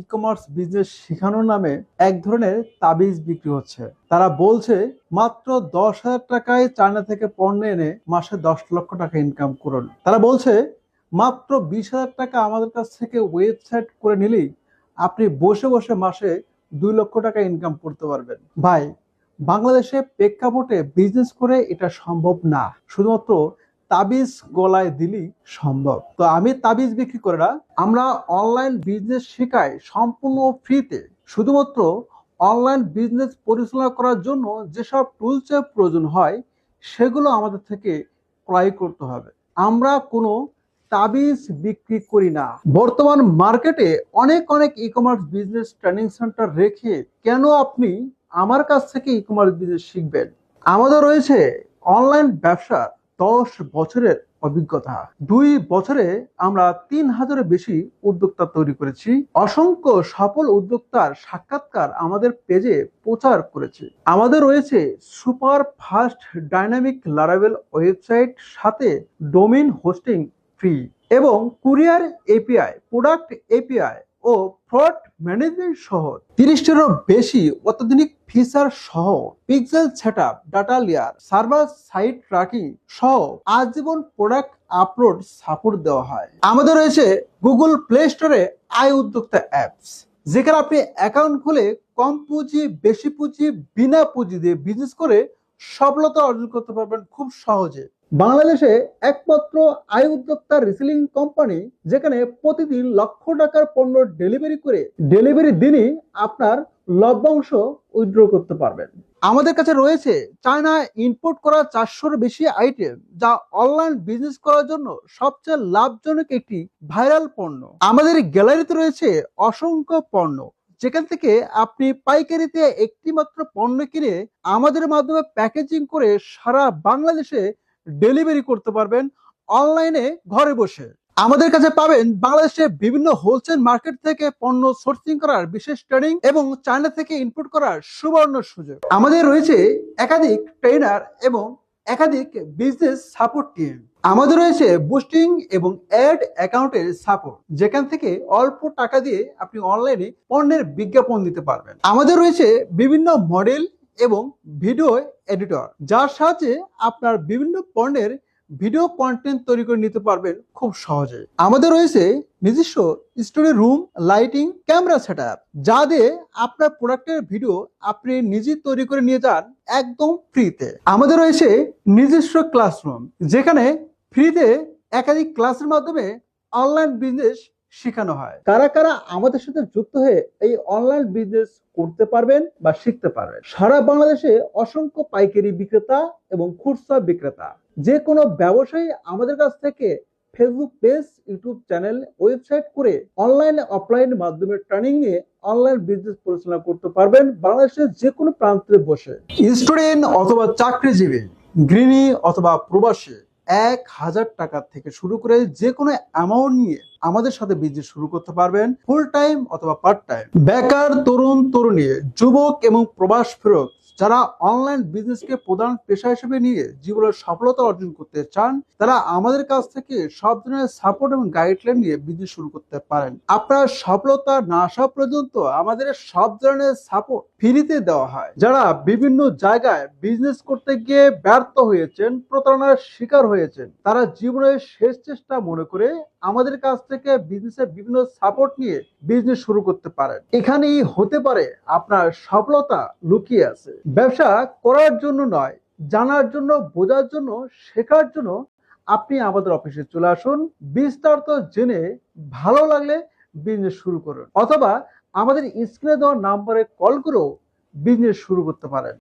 ই commerce business শেখানোর নামে এক ধরনের তাবিজ বিক্রি হচ্ছে। তারা বলছে, মাত্র দশ হাজার টাকায় চায়না থেকে পণ্য এনে মাসে দশ লক্ষ টাকা ইনকাম করুন। তারা বলছে, মাত্র বিশ হাজার টাকা আমাদের কাছ থেকে ওয়েবসাইট করে নিলেই আপনি বসে বসে মাসে দুই লক্ষ টাকা ইনকাম করতে পারবেন। ভাই, বাংলাদেশে প্রেক্ষাপটে বিজনেস করে এটা সম্ভব না। শুধুমাত্র তাবিজ গলায় দিলেই সম্ভব। তো আমি তাবিজ বিক্রি করে না, আমরা অনলাইন বিজনেস শেখাই সম্পূর্ণ ফ্রিতে শুধুমাত্র অনলাইন বিজনেস পরিচালনা করার জন্য যেসব টুলসের প্রয়োজন হয়, সেগুলো আমাদের থেকে ক্রয় করতে হবে। আমরা কোনো তাবিজ বিক্রি করি না। বর্তমান মার্কেটে অনেক অনেক e commerce business training centre রেখে কেন আপনি আমার কাছ থেকে ই কমার্স বিজনেস শিখবেন? আমাদের রয়েছে অনলাইন ব্যবসা। দশ বছরের অভিজ্ঞতা। দুই বছরে আমরা তিন হাজারের বেশি উদ্যোক্তা তৈরি করেছি। অসংখ্য সফল উদ্যোক্তার সাক্ষাৎকার আমাদের পেজে প্রচার করেছি। আমাদের রয়েছে সুপার ফাস্ট ডাইনামিক লারাবেল ওয়েবসাইট সাথে ডোমেইন হোস্টিং ফ্রি এবং কুরিয়ার এপিআই প্রোডাক্ট এপিআই ও ফ্রড ম্যানেজমেন্ট সহ তিরিশটিরও বেশি অত্যাধুনিক ফিচার সহ pixel setup, data layer, server side tracking সহ আজীবন প্রোডাক্ট আপলোড সাপোর্ট দেওয়া হয়। আমাদের রয়েছে গুগল প্লে স্টোরে আয় উদ্যোক্তা অ্যাপস, যেখানে আপনি অ্যাকাউন্ট খুলে কম পুঁজি, বেশি পুঁজি, বিনা পুঁজি দিয়ে বিজনেস করে সফলতা অর্জন করতে পারবেন খুব সহজে। বাংলাদেশে একমাত্র আয় উদ্যোক্তা রিসেলিং কোম্পানি যেখানে প্রতিদিন লক্ষ টাকার পণ্য ডেলিভারি করে ডেলিভারি দিনই আপনার লভ্যাংশ উইথড্র করতে পারবেন। আমাদের কাছে রয়েছে চায়না ইম্পোর্ট করা চারশোর বেশি আইটেম যা অনলাইন বিজনেস করার জন্য সবচেয়ে লাভজনক একটি ভাইরাল পণ্য। আমাদের গ্যালারিতে রয়েছে অসংখ্য পণ্য যেখান থেকে আপনি পাইকারিতে একটি মাত্র পণ্য কিনে আমাদের মাধ্যমে প্যাকেজিং করে সারা বাংলাদেশে ডেলিভারি করতে পারবেন অনলাইনে ঘরে বসে। আমাদের কাছে পাবেন বাংলাদেশে বিভিন্ন হোলসেল মার্কেট থেকে পণ্য সোর্সিং করার বিশেষ ট্রেনিং এবং চায়না থেকে ইনপুট করার সুবর্ণ সুযোগ। আমাদের রয়েছে একাধিক ট্রেনার এবং একাধিক বিজনেস সাপোর্ট টিম আমাদের রয়েছে বুস্টিং এবং অ্যাড অ্যাকাউন্টের সাপোর্ট যেখান থেকে অল্প টাকা দিয়ে আপনি অনলাইনে পণ্যের বিজ্ঞাপন দিতে পারবেন। আমাদের রয়েছে বিভিন্ন মডেল এবং ভিডিও এডিটর যার সাহায্যে আপনার বিভিন্ন পণ্যের ভিডিও কন্টেন্ট তৈরি করে নিতে পারবেন খুব সহজে। আমাদের রয়েছে নিজস্ব story room lighting camera set up যা দিয়ে আপনার প্রোডাক্টের ভিডিও আপনি নিজে তৈরি করে নিয়ে যান একদম ফ্রিতে আমাদের রয়েছে নিজস্ব ক্লাসরুম যেখানে ফ্রিতে একাধিক ক্লাসের মাধ্যমে অনলাইন বিজনেস শেখানো হয়। কারা কারা আমাদের সাথে যুক্ত হয়ে এই অনলাইন বিজনেস করতে পারবেন বা শিখতে পারবেন? সারা বাংলাদেশে অসংখ্য পাইকারি বিক্রেতা এবং খুচরা বিক্রেতা। যে কোনো ব্যবসায়ী আমাদের কাছ থেকে Facebook page YouTube channel website করে অনলাইন অফলাইন মাধ্যমে ট্রেনিং নিয়ে অনলাইন বিজনেস পরিচালনা করতে পারবেন বাংলাদেশের যে কোনো প্রান্তে বসে। স্টুডেন্ট অথবা চাকরিজীবী, গৃহিণী অথবা প্রবাসী এক হাজার টাকা থেকে শুরু করে যে কোনো অ্যামাউন্ট নিয়ে আমাদের সাথে বিজনেস শুরু করতে পারবেন ফুল টাইম অথবা পার্ট টাইম বেকার, তরুণ, তরুণী, যুবক এবং প্রবাস ফেরত যারা অনলাইন বিজনেসকে প্রধান পেশা হিসেবে নিয়ে জীবনের সফলতা অর্জন করতে চান, তারা আমাদের কাছ থেকে সব ধরনের সাপোর্ট এবং গাইডলাইন নিয়ে বিজনেস শুরু করতে পারেন। আপনার সফলতা না আসা পর্যন্ত আমাদের সব ধরনের সাপোর্ট ফ্রিতে দেওয়া হয়। যারা বিভিন্ন জায়গায় বিজনেস করতে গিয়ে ব্যর্থ হয়েছেন, প্রতারণার শিকার হয়েছেন, তারা জীবনের শেষ চেষ্টা মনে করে আমাদের কাছ থেকে বিজনেসের বিভিন্ন সাপোর্ট নিয়ে বিজনেস শুরু করতে পারেন। এখানেই হতে পারে আপনার সফলতা লুকিয়ে আছে। ব্যবসা করার জন্য নয়, জানার জন্য, বোঝার জন্য, শেখার জন্য আপনি আমাদের অফিসে চলে আসুন। বিস্তারিত জেনে ভালো লাগলে বিজনেস শুরু করুন, অথবা আমাদের স্ক্রিনে দেওয়া নাম্বারে কল করেও বিজনেস শুরু করতে পারেন।